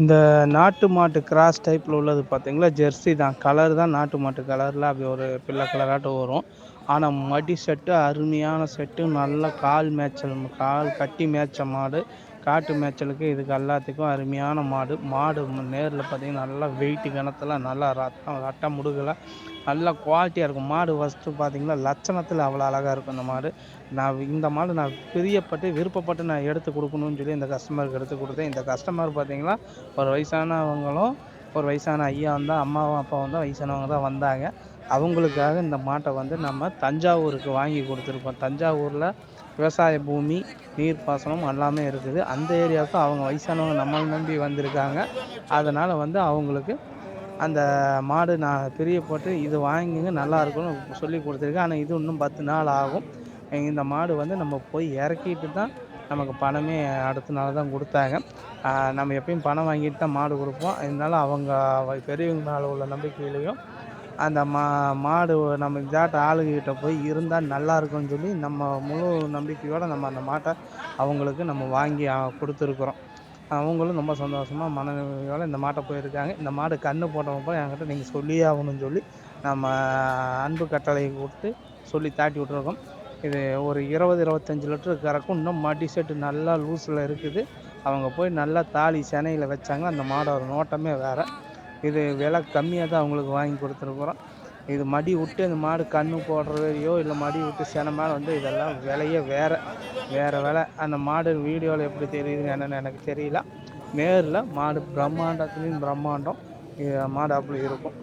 இந்த நாட்டு மாட்டு கிராஸ் டைப்பில் உள்ளது பார்த்தீங்களா? ஜெர்சி தான். கலர் தான் நாட்டு மாட்டு கலரில் அப்படி ஒரு பிள்ளை கலராட்டம் வரும். ஆனால் மடி செட்டு அருமையான செட்டு நல்ல கால் மேய்ச்சல் கால் கட்டி மேய்ச்ச மாடு. காட்டு மேய்ச்சலுக்கு இதுக்கு எல்லாத்துக்கும் அருமையான மாடு. மாடு நேரில் பார்த்தீங்கன்னா நல்லா வெயிட்டு கணத்தில் நல்லா ரத்தம் ரட்டம் முடுகலை நல்லா குவாலிட்டியாக இருக்கும். மாடு ஃபஸ்ட்டு பார்த்தீங்கன்னா லட்சணத்தில் அவ்வளோ அழகாக இருக்கும் இந்த மாடு. நான் இந்த மாடு நான் பிரியப்பட்டு விருப்பப்பட்டு நான் எடுத்து கொடுக்கணும்னு சொல்லி இந்த கஸ்டமருக்கு எடுத்து கொடுத்தேன். இந்த கஸ்டமர் பார்த்தீங்கன்னா ஒரு வயசானவங்களும் ஒரு வயசான ஐயா வந்தால் அம்மாவும் அப்பாவும் தான் வயசானவங்க தான் வந்தாங்க. அவங்களுக்காக இந்த மாட்டை வந்து நம்ம தஞ்சாவூருக்கு வாங்கி கொடுத்துருக்கோம். தஞ்சாவூரில் விவசாய பூமி நீர் பாசனம் எல்லாமே இருக்குது. அந்த ஏரியாவுக்கு அவங்க வயசானவங்க நம்மளை நம்பி வந்திருக்காங்க. அதனால் வந்து அவங்களுக்கு அந்த மாடு நான் பிரியப்பட்டு இது வாங்கிங்க நல்லா இருக்கும்னு சொல்லி கொடுத்துருக்கேன். ஆனால் இது இன்னும் பத்து நாள் ஆகும். இந்த மாடு வந்து நம்ம போய் இறக்கிட்டு தான் நமக்கு பணமே அடுத்த நாள் தான் கொடுத்தாங்க. நம்ம எப்பயும் பணம் வாங்கிட்டு தான் மாடு கொடுப்போம். இருந்தாலும் அவங்க பெரியவங்க மேலே உள்ள நம்பிக்கையிலையும் அந்த மா மாடு நம்ம இதாட்ட ஆளுகிட்ட போய் இருந்தால் நல்லா இருக்கும்னு சொல்லி நம்ம முழு நம்பிக்கையோடு நம்ம அந்த மாட்டை அவங்களுக்கு நம்ம வாங்கி கொடுத்துருக்குறோம். அவங்களும் ரொம்ப சந்தோஷமாக மனநிலையோடு இந்த மாட்டை போயிருக்காங்க. இந்த மாடு கன்று போட்டவங்க போய் என்கிட்ட நீங்கள் சொல்லியே ஆகணும்னு சொல்லி நம்ம அன்பு கட்டளை கொடுத்து சொல்லி தாட்டி விட்ருக்கோம் இது ஒரு இருபது இருபத்தஞ்சி லிட்டரு கறக்கும். இன்னும் மடி செட்டு நல்லா லூஸில் இருக்குது. அவங்க போய் நல்லா தாலி செனையில் வச்சாங்க அந்த மாடோட நோட்டமே வேறு. இது விலை கம்மியாக தான் அவங்களுக்கு வாங்கி கொடுத்துருக்குறோம். இது மடி விட்டு அந்த மாடு கன்று போடுறதையோ இல்லை மடி விட்டு சென மேலே வந்து இதெல்லாம் விலையே வேறு. வேறு விலை. அந்த மாடு வீடியோவில் எப்படி தெரியுதுன்னு என்னென்னு எனக்கு தெரியல. நேரில் மாடு பிரம்மாண்டத்துலேயும் பிரம்மாண்டம். மாடு அப்படி இருக்கும்.